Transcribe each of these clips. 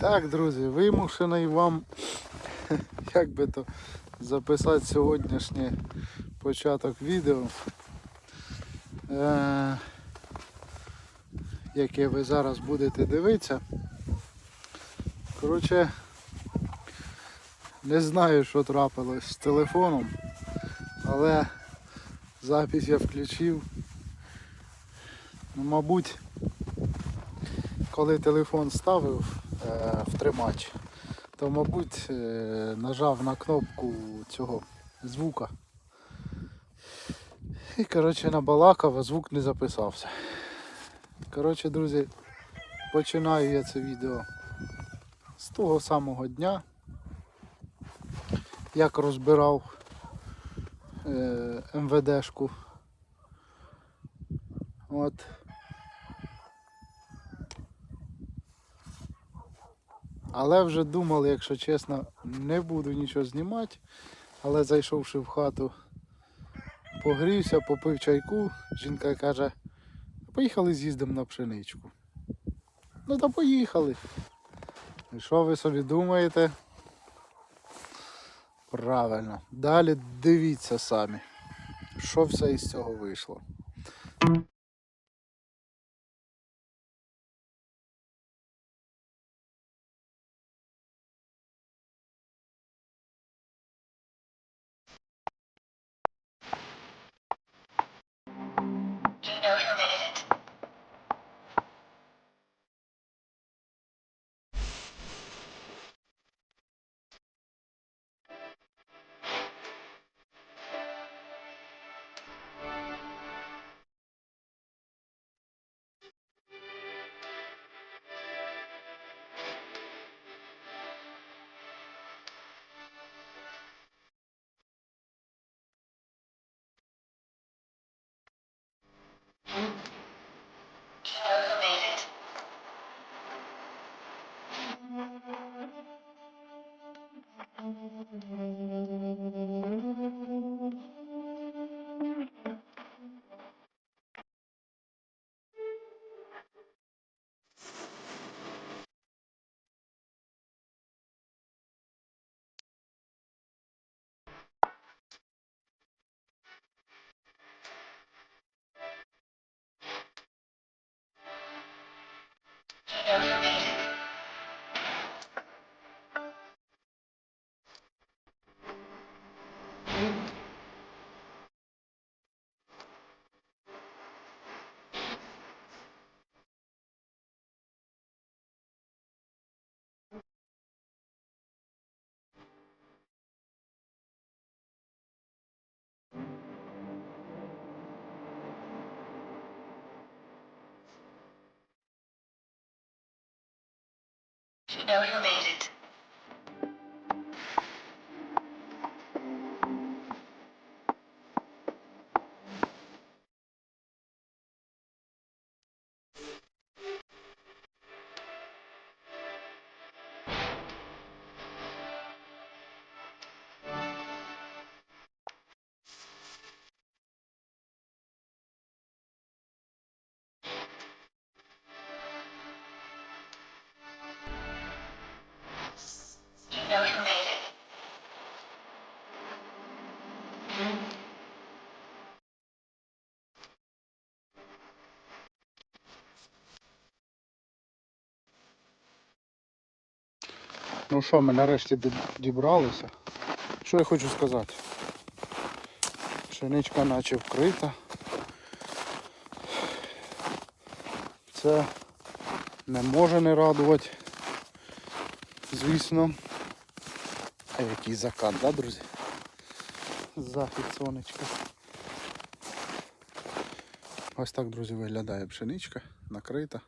Так, друзі, вимушений вам, як би то записати сьогоднішній початок відео, е, яке ви зараз будете дивитися. Коротше, не знаю, що трапилось з телефоном, але запись я включив. Ну, мабуть, коли телефон ставив е, в то, мабуть, е, нажав на кнопку цього звука. І, коротше, набалакав, а звук не записався. Коротше, друзі, починаю я це відео з того самого дня, як розбирав е, МВДшку. От. Але вже думав, якщо чесно, не буду нічого знімати. Але зайшовши в хату, погрівся, попив чайку, жінка каже, поїхали з'їздимо на пшеничку. Ну то поїхали. І що ви собі думаєте? Правильно. Далі дивіться самі, що все із цього вийшло. You know who made it. Ну що, ми нарешті дібралися. Що я хочу сказати? Пшеничка наче вкрита. Це не може не радувати. Звісно. А який закат, да, друзі? Захід сонечка. Ось так, друзі, виглядає пшеничка, накрита.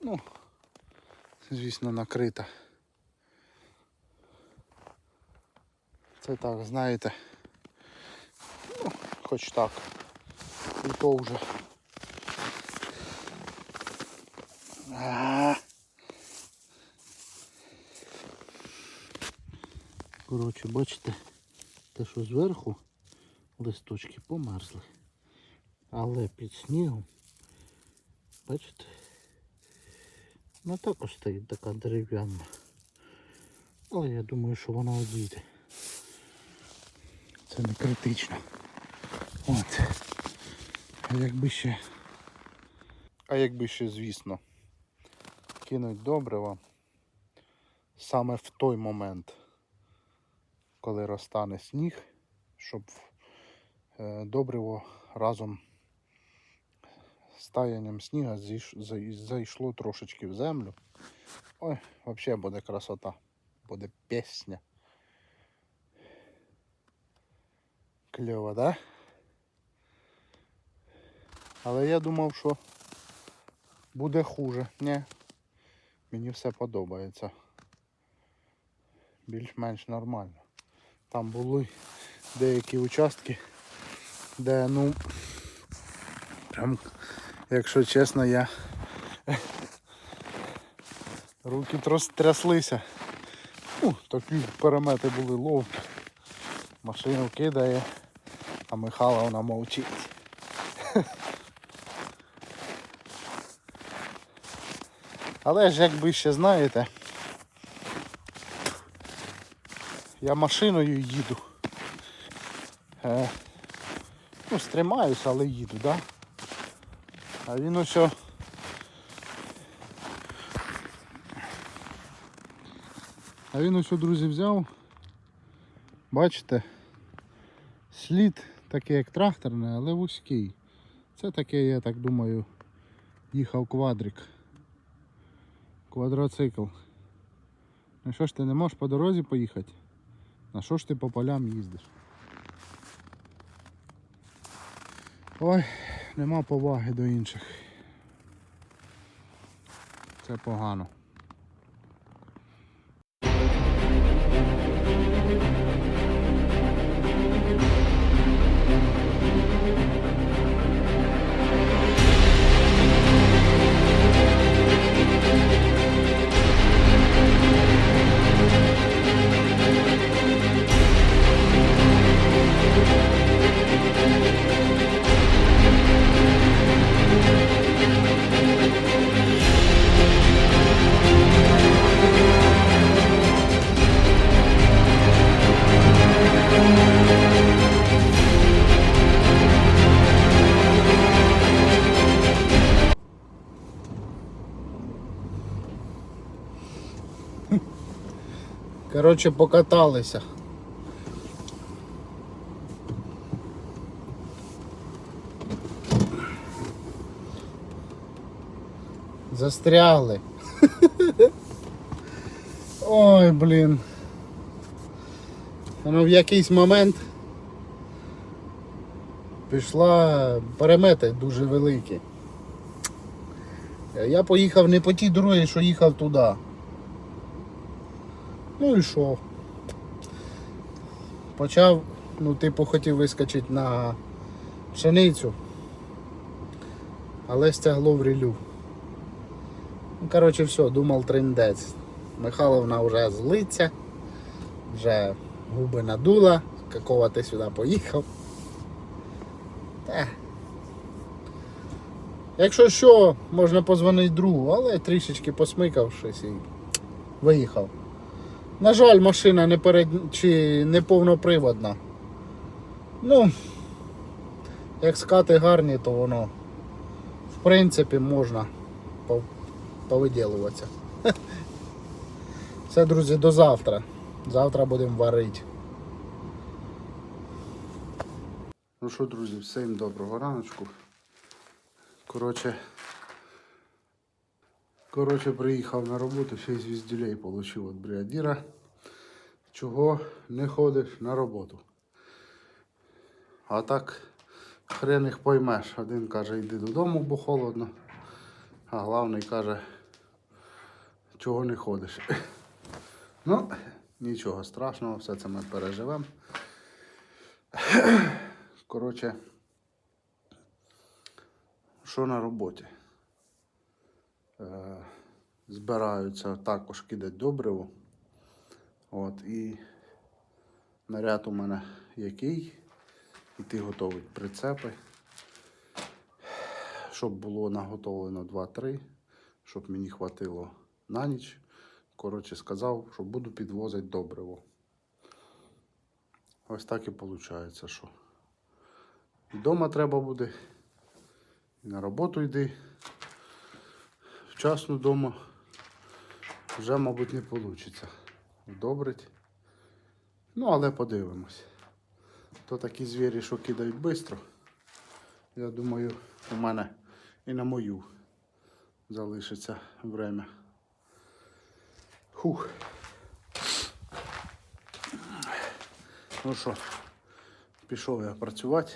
Ну, звісно, накрита. Це так, знаєте. Ну, хоч так. І то вже. Коротше, бачите, те, що зверху листочки померзли. Але під снігом, бачите, Ну також стоїть така дерев'яна. Але я думаю, що вона одійде. Це не критично. От. А якби ще. А якби ще, звісно, кинуть добрива саме в той момент, коли розтане сніг, щоб е, добриво разом з таянням сніга зайшло трошечки в землю. Ой, взагалі буде красота, буде пісня. Кльово, да? Але я думав, що буде хуже. Ні. Мені все подобається. Більш-менш нормально. Там були деякі участки, де, ну, прям, якщо чесно, я руки тряслися. Ну, такі перемети були ловкі. Машину кидає, а Михайловна вона мовчить. Але ж якби ще знаєте, я машиною їду. Е, ну, стримаюся, але їду, да? А він ось. А він ось, друзі, взяв. Бачите, слід такий як тракторний, але вузький. Це таке, я так думаю, їхав квадрик. Квадроцикл. Ну що ж ти не можеш по дорозі поїхати? На що ж ти по полям їздиш? Ой, нема поваги до інших. Це погано. Коротше, покаталися. Застрягли. Ой, блін. Воно в якийсь момент пішла перемети дуже великі. Я поїхав не по тій дорозі, що їхав туди. Ну і що? Почав, ну, типу, хотів вискочити на пшеницю, але стягло в рілю. Ну, коротше, все, думав триндець. Михайловна вже злиться, вже губи надула, какого ти сюди поїхав. Та. Якщо що, можна позвонити другу, але трішечки посмикавшись і виїхав. На жаль, машина не перед... чи не повноприводна. Ну, як скати гарні, то воно в принципі можна пов- повиділуватися. Все, друзі, до завтра. Завтра будемо варити. Ну що, друзі, всім доброго раночку. Коротше, Коротше, приїхав на роботу, ще й звіздюлей отримав від бригадіра. Чого не ходиш на роботу? А так хрен їх поймеш. Один каже, йди додому, бо холодно. А главний каже, чого не ходиш. Ну, нічого страшного, все це ми переживемо. Коротше, що на роботі? Е, збираються також кидати добриво. От, і наряд у мене який. Іти готовить прицепи. Щоб було наготовлено 2-3 щоб мені хватило на ніч. Коротше, сказав, що буду підвозити добриво. Ось так і виходить, що і вдома треба буде, і на роботу йди. Вчасно вдома вже, мабуть, не вийде. Вдобрить. Ну, але подивимось. То такі звірі, що кидають швидко. Я думаю, у мене і на мою залишиться время. Хух. Ну що, пішов я працювати.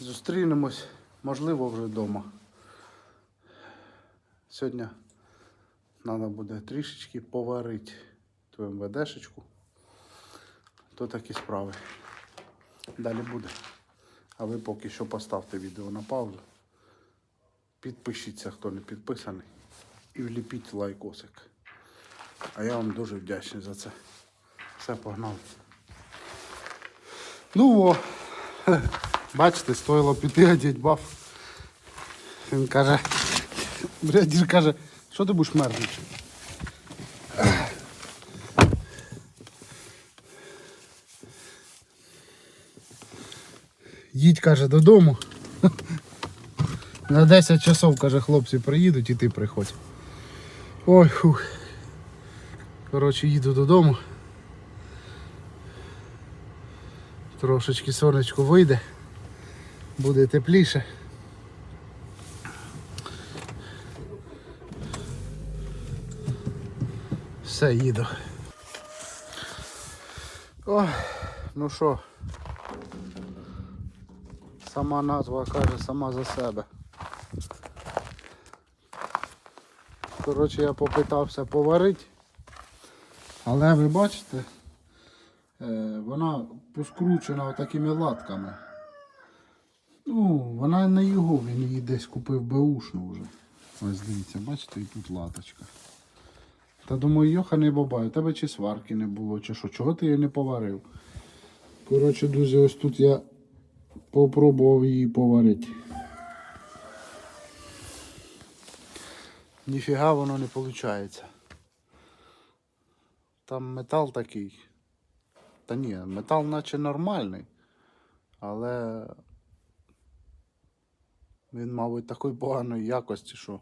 Зустрінемось, можливо, вже вдома. Сьогодні треба буде трішечки поварити ту МВДшечку. То такі справи. Далі буде. А ви поки що поставте відео на паузу. Підпишіться, хто не підписаний. І вліпіть лайкосик. А я вам дуже вдячний за це. Все погнали. Ну о, бачите, стоїло піти одіть баф. Він каже, брядір каже, що ти будеш мерзнути? Їдь, каже, додому. На 10 часов, каже, хлопці приїдуть і ти приходь. Ой, фух. Коротше, їду додому. Трошечки сонечко вийде. Буде тепліше. Все, їду. Ой, ну що, сама назва каже сама за себе. Коротше, я попитався поварити, але ви бачите, е, вона поскручена такими латками. Ну, вона не його, він її десь купив беушну вже. Ось дивіться, бачите, і тут латочка. Та думаю, йоха не бабай, у тебе чи сварки не було, чи що, чого ти її не поварив? Коротше, друзі, ось тут я попробував її поварити. Ніфіга воно не виходить. Там метал такий. Та ні, метал наче нормальний. Але він, мабуть, такої поганої якості, що.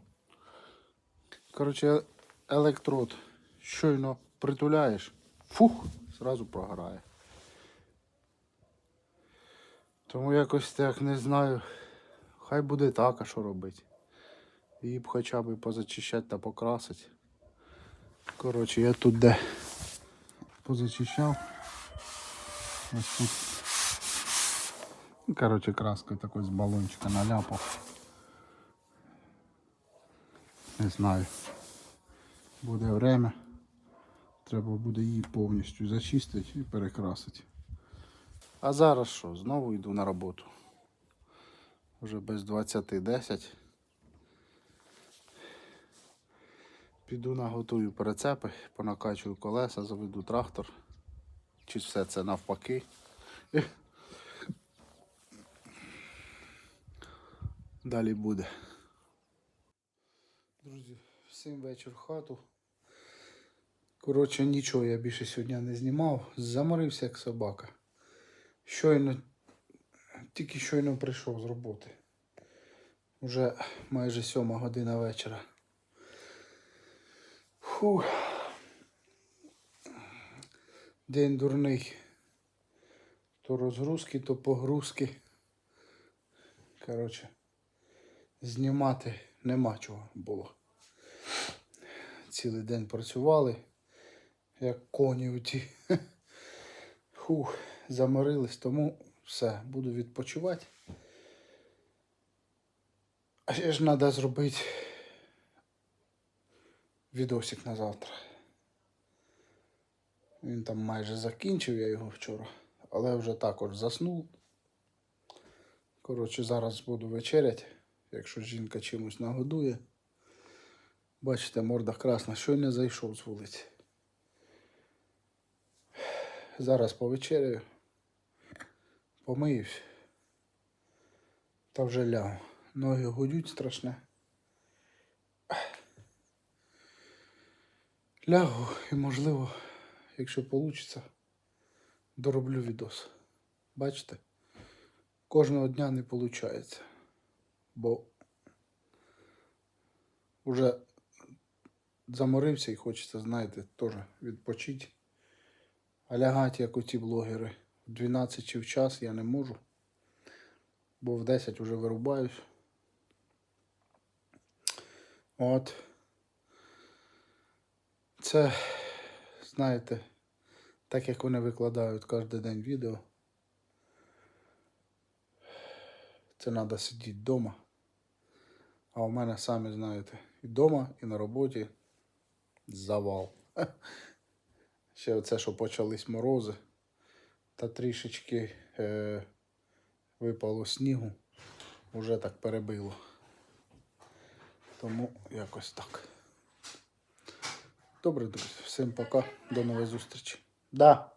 Коротше, електрод щойно притуляєш, фух, зразу програє. Тому якось так не знаю. Хай буде так, а що робити. Її б хоча б позачищати та покрасити. Коротше, я тут де позачищав. Ось тут. Ну, Коротше, краскою такою з балончика наляпав. Не знаю. Буде время. Треба буде її повністю зачистити і перекрасити. А зараз що? Знову йду на роботу. Вже без 20.10. Піду наготую прицепи, понакачую колеса, заведу трактор. Чи все це навпаки. Далі буде. Друзі, всім вечір в хату. Коротше, нічого я більше сьогодні не знімав. Заморився як собака. Щойно, тільки щойно прийшов з роботи. Уже майже сьома година вечора. Фух. День дурний. То розгрузки, то погрузки. Коротше, знімати нема чого було. Цілий день працювали, як коні оті. Фух, заморились, тому все, буду відпочивати. А ще ж треба зробити відосик на завтра. Він там майже закінчив я його вчора, але вже також заснув. Коротше, зараз буду вечеряти, якщо жінка чимось нагодує. Бачите, морда красна, щойно зайшов з вулиці. Зараз повечеряю, помиюсь. Та вже лягу. Ноги гудють страшне. Лягу і, можливо, якщо вийде, дороблю відос. Бачите? Кожного дня не виходить. Бо вже заморився і хочеться, знаєте, теж відпочити. А лягати, як оті блогери, в 12 чи в час я не можу. Бо в 10 вже вирубаюсь. От. Це, знаєте, так як вони викладають кожен день відео. Це треба сидіти вдома. А у мене, самі знаєте, і вдома, і на роботі завал. Ще оце, що почались морози, та трішечки е, випало снігу, вже так перебило. Тому якось так. Добре, друзі, всім пока, до нової зустрічі. Да.